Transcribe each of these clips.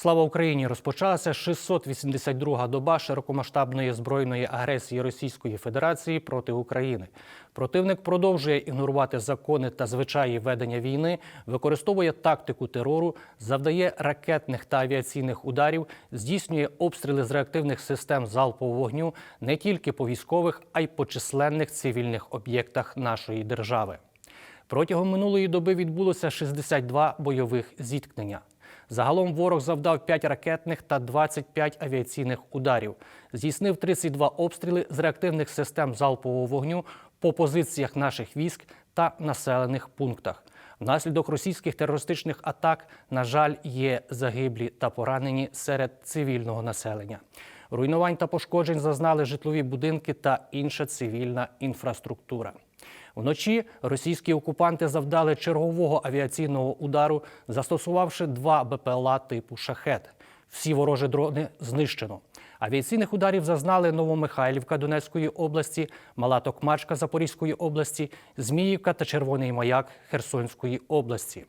Слава Україні! Розпочалася 682-га доба широкомасштабної збройної агресії Російської Федерації проти України. Противник продовжує ігнорувати закони та звичаї ведення війни, використовує тактику терору, завдає ракетних та авіаційних ударів, здійснює обстріли з реактивних систем залпового вогню не тільки по військових, а й по численних цивільних об'єктах нашої держави. Протягом минулої доби відбулося 62 бойових зіткнення. Загалом ворог завдав 5 ракетних та 25 авіаційних ударів, здійснив 32 обстріли з реактивних систем залпового вогню по позиціях наших військ та населених пунктах. Внаслідок російських терористичних атак, на жаль, є загиблі та поранені серед цивільного населення. Руйнувань та пошкоджень зазнали житлові будинки та інша цивільна інфраструктура. Вночі російські окупанти завдали чергового авіаційного удару, застосувавши два БПЛА типу шахет. Всі ворожі дрони знищено. Авіаційних ударів зазнали Новомихайлівка Донецької області, Мала Токмачка Запорізької області, Зміївка та Червоний Маяк Херсонської області.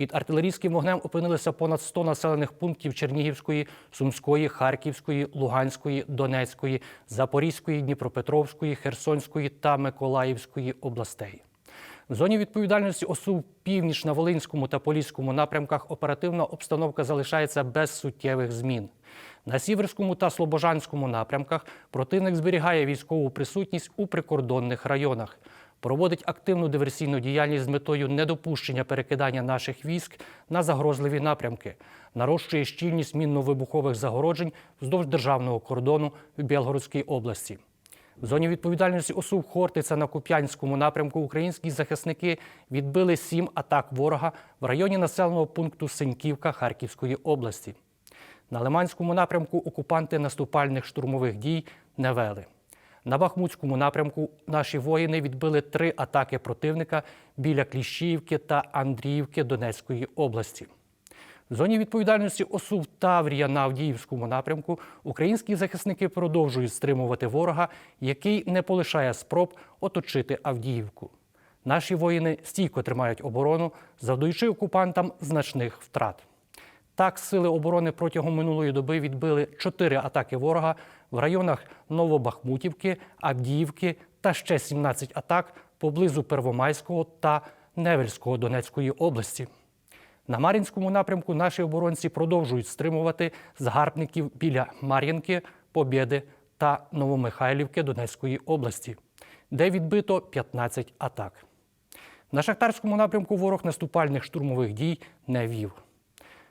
Під артилерійським вогнем опинилися понад 100 населених пунктів Чернігівської, Сумської, Харківської, Луганської, Донецької, Запорізької, Дніпропетровської, Херсонської та Миколаївської областей. В зоні відповідальності ОСУ північ на Волинському та Поліському напрямках оперативна обстановка залишається без суттєвих змін. На Сіверському та Слобожанському напрямках противник зберігає військову присутність у прикордонних районах проводить активну диверсійну діяльність з метою недопущення перекидання наших військ на загрозливі напрямки, нарощує щільність мінно-вибухових загороджень вздовж державного кордону в Білгородській області. В зоні відповідальності ОСУ Хортиця на Куп'янському напрямку українські захисники відбили сім атак ворога в районі населеного пункту Синьківка Харківської області. На Лиманському напрямку окупанти наступальних штурмових дій не вели. На Бахмутському напрямку наші воїни відбили три атаки противника біля Кліщіївки та Андріївки Донецької області. В зоні відповідальності ОСУ Таврія на Авдіївському напрямку українські захисники продовжують стримувати ворога, який не полишає спроб оточити Авдіївку. Наші воїни стійко тримають оборону, завдаючи окупантам значних втрат. Так, сили оборони протягом минулої доби відбили чотири атаки ворога в районах Новобахмутівки, Авдіївки та ще 17 атак поблизу Первомайського та Невельського Донецької області. На Мар'їнському напрямку наші оборонці продовжують стримувати згарбників біля Мар'їнки, Побєди та Новомихайлівки Донецької області, де відбито 15 атак. На Шахтарському напрямку ворог наступальних штурмових дій не вів.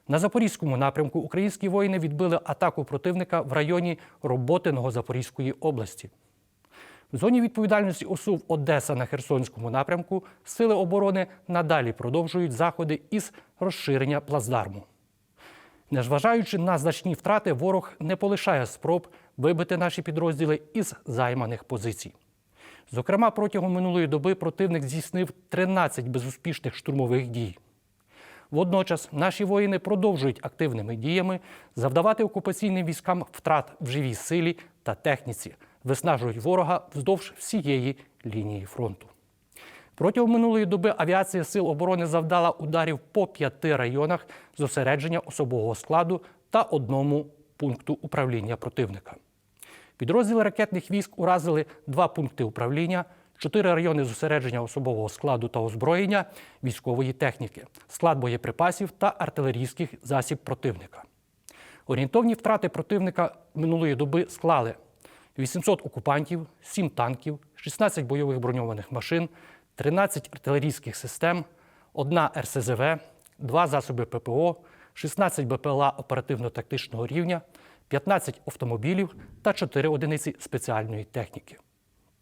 На Запорізькому напрямку українські воїни відбили атаку противника в районі Роботиного Запорізької області. В зоні відповідальності ОСУВ Одеса на Херсонському напрямку сили оборони надалі продовжують заходи із розширення плацдарму. Незважаючи на значні втрати, ворог не полишає спроб вибити наші підрозділи із займаних позицій. Зокрема, протягом минулої доби противник здійснив 13 безуспішних штурмових дій. Водночас наші воїни продовжують активними діями завдавати окупаційним військам втрат в живій силі та техніці, виснажують ворога вздовж всієї лінії фронту. Протягом минулої доби авіація Сил оборони завдала ударів по п'яти районах зосередження особового складу та одному пункту управління противника. Підрозділи ракетних військ уразили два пункти управління, чотири райони зосередження особового складу та озброєння військової техніки, склад боєприпасів та артилерійських засіб противника. Орієнтовні втрати противника минулої доби склали 800 окупантів, 7 танків, 16 бойових броньованих машин, 13 артилерійських систем, одна РСЗВ, два засоби ППО, 16 БПЛА оперативно-тактичного рівня, 15 автомобілів та 4 одиниці спеціальної техніки.